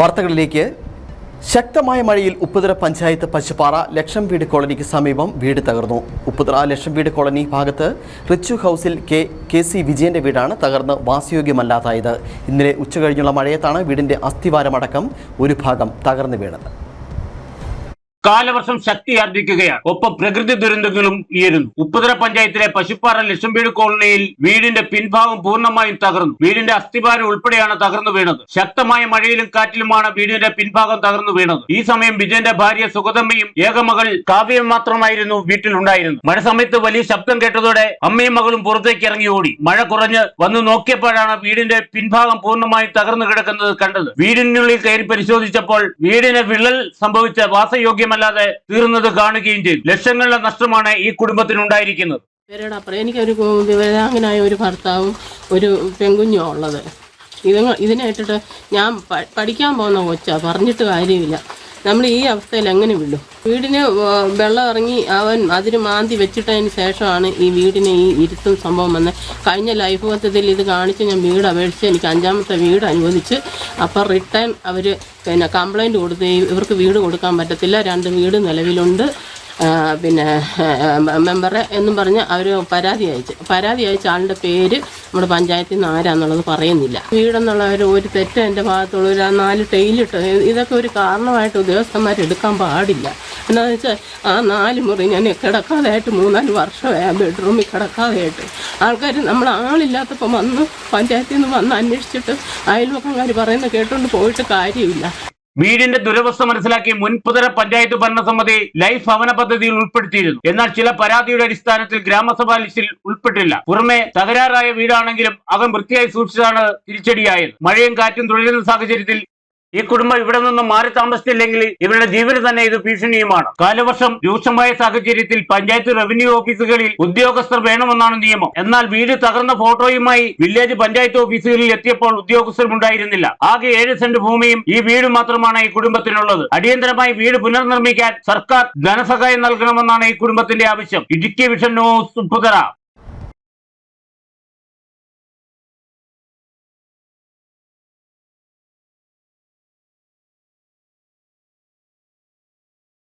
വാർത്തകളിലേക്ക്. ശക്തമായ മഴയിൽ ഉപ്പുതറ പഞ്ചായത്ത് പശുപ്പാറ ലക്ഷം വീട് കോളനിക്ക് സമീപം വീട് തകർന്നു. ഉപ്പുതറ ലക്ഷം വീട് കോളനി ഭാഗത്ത് റിച്ചു ഹൗസിൽ കെ കെ സി വിജയന്റെ വീടാണ് തകർന്ന് വാസയോഗ്യമല്ലാതായത്. ഇന്നലെ ഉച്ചകഴിഞ്ഞുള്ള മഴയത്താണ് വീടിന്റെ അസ്ഥിവാരമടക്കം ഒരു ഭാഗം തകർന്നു വീണത്. കാലവർഷം ശക്തിയാർജിക്കുകയാണ് ഒപ്പം പ്രകൃതി ദുരന്തങ്ങളും ഉയരുന്നു. ഉപ്പുതറ പഞ്ചായത്തിലെ പശുപ്പാറ ലക്ഷംവീട് കോളനിയിൽ വീടിന്റെ പിൻഭാഗം പൂർണമായും തകർന്നു. വീടിന്റെ അസ്ഥിഭാരം ഉൾപ്പെടെയാണ് തകർന്നു വീണത്. ശക്തമായ മഴയിലും കാറ്റിലുമാണ് വീടിന്റെ പിൻഭാഗം തകർന്നു വീണത്. ഈ സമയം വിജയന്റെ ഭാര്യ സുഗതമ്മയും ഏകമകൾ കാവ്യം മാത്രമായിരുന്നു വീട്ടിലുണ്ടായിരുന്നു മഴ സമയത്ത് വലിയ ശബ്ദം കേട്ടതോടെ അമ്മയും മകളും പുറത്തേക്ക് ഇറങ്ങി ഓടി. മഴ കുറഞ്ഞ് വന്ന് നോക്കിയപ്പോഴാണ് വീടിന്റെ പിൻഭാഗം പൂർണമായും തകർന്നു കിടക്കുന്നത് കണ്ടത്. വീടിനുള്ളിൽ കയറി പരിശോധിച്ചപ്പോൾ വീടിന് വിള്ളൽ സംഭവിച്ച വാസയോഗ്യമല്ലാതെ തീർന്നത് കാണുകയും ചെയ്തു. ലക്ഷങ്ങളുടെ നഷ്ടമാണ് ഈ കുടുംബത്തിനുണ്ടായിരിക്കുന്നത്. ഇവരുടെ എനിക്കൊരു വികലാംഗനായ ഒരു ഭർത്താവും ഒരു പെങ്കുഞ്ഞോ ഉള്ളത്. ഇത് ഇതിനെ ഇട്ടിട്ട് ഞാൻ പഠിക്കാൻ പോകുന്ന കൊച്ചാ. പറഞ്ഞിട്ട് കാര്യമില്ല. നമ്മൾ ഈ അവസ്ഥയിൽ എങ്ങനെ വിടും? വീടിന് വെള്ളം ഇറങ്ങി അവൻ അതിന് മാന്തി വെച്ചിട്ടതിന് ശേഷമാണ് ഈ വീടിന് ഈ ഇരുത്തും സംഭവം വന്നത്. കഴിഞ്ഞ ലൈഫ് പദ്ധതിയിൽ ഇത് കാണിച്ച് ഞാൻ വീട് അപേക്ഷിച്ച് എനിക്ക് അഞ്ചാമത്തെ വീട് അനുവദിച്ച് അപ്പോൾ റിട്ടേൺ അവർ പിന്നെ കംപ്ലൈന്റ് കൊടുത്ത് ഇവർക്ക് വീട് കൊടുക്കാൻ പറ്റത്തില്ല. രണ്ട് വീട് നിലവിലുണ്ട്. പിന്നെ മെമ്പറെ എന്നും പറഞ്ഞ് അവർ പരാതി അയച്ച്. പരാതി അയച്ച ആളുടെ പേര് നമ്മുടെ പഞ്ചായത്തിൽ നിന്ന് ആരാന്നുള്ളത് പറയുന്നില്ല. വീടെന്നുള്ള ഒരു ഒരു തെറ്റ് എന്റെ ഭാഗത്തുള്ള ഒരു ആ നാല് ടൈലിട്ട് ഇതൊക്കെ ഒരു കാരണമായിട്ട് ഉദ്യോഗസ്ഥന്മാർ എടുക്കാൻ പാടില്ല. എന്താണെന്ന് വെച്ചാൽ ആ നാല് മുറി ഞാൻ കിടക്കാതെയായിട്ട് മൂന്നാൽ വർഷമായി ആ ബെഡ്റൂമിൽ കിടക്കാതെയായിട്ട്. ആൾക്കാർ നമ്മൾ ആളില്ലാത്തപ്പോൾ വന്ന് പഞ്ചായത്തിൽ നിന്ന് വന്ന് അന്വേഷിച്ചിട്ട് അയൽവക്കംകാർ പറയുന്നത് കേട്ടുകൊണ്ട് പോയിട്ട് കാര്യമില്ല. വീടിന്റെ ദുരവസ്ഥ മനസ്സിലാക്കി മുൻപുതര പഞ്ചായത്ത് ഭരണസമിതി ലൈഫ് ഭവന പദ്ധതിയിൽ ഉൾപ്പെടുത്തിയിരുന്നു. എന്നാൽ ചില പരാതിയുടെ അടിസ്ഥാനത്തിൽ ഗ്രാമസഭാ ലിസ്റ്റിൽ ഉൾപ്പെട്ടില്ല. പുറമെ തകരാറായ വീടാണെങ്കിലും അകം വൃത്തിയായി സൂക്ഷിച്ചതാണ് തിരിച്ചടിയായത്. മഴയും കാറ്റും തുടരുന്ന സാഹചര്യത്തിൽ ഈ കുടുംബം ഇവിടെ നിന്നും മാറി താമസിച്ചില്ലെങ്കിൽ ഇവരുടെ ജീവന് തന്നെ ഇത് ഭീഷണിയുമാണ്. കാലവർഷം രൂക്ഷമായ സാഹചര്യത്തിൽ പഞ്ചായത്ത് റവന്യൂ ഓഫീസുകളിൽ ഉദ്യോഗസ്ഥർ വേണമെന്നാണ് നിയമം. എന്നാൽ വീട് തകർന്ന ഫോട്ടോയുമായി വില്ലേജ് പഞ്ചായത്ത് ഓഫീസുകളിൽ എത്തിയപ്പോൾ ഉദ്യോഗസ്ഥരുണ്ടായിരുന്നില്ല ആകെ ഏഴ് സെന്റ് ഭൂമിയും ഈ വീട് മാത്രമാണ് ഈ കുടുംബത്തിനുള്ളത്. അടിയന്തരമായി വീട് പുനർനിർമ്മിക്കാൻ സർക്കാർ ധനസഹായം നൽകണമെന്നാണ് ഈ കുടുംബത്തിന്റെ ആവശ്യം. Idukki vision news Upputhara.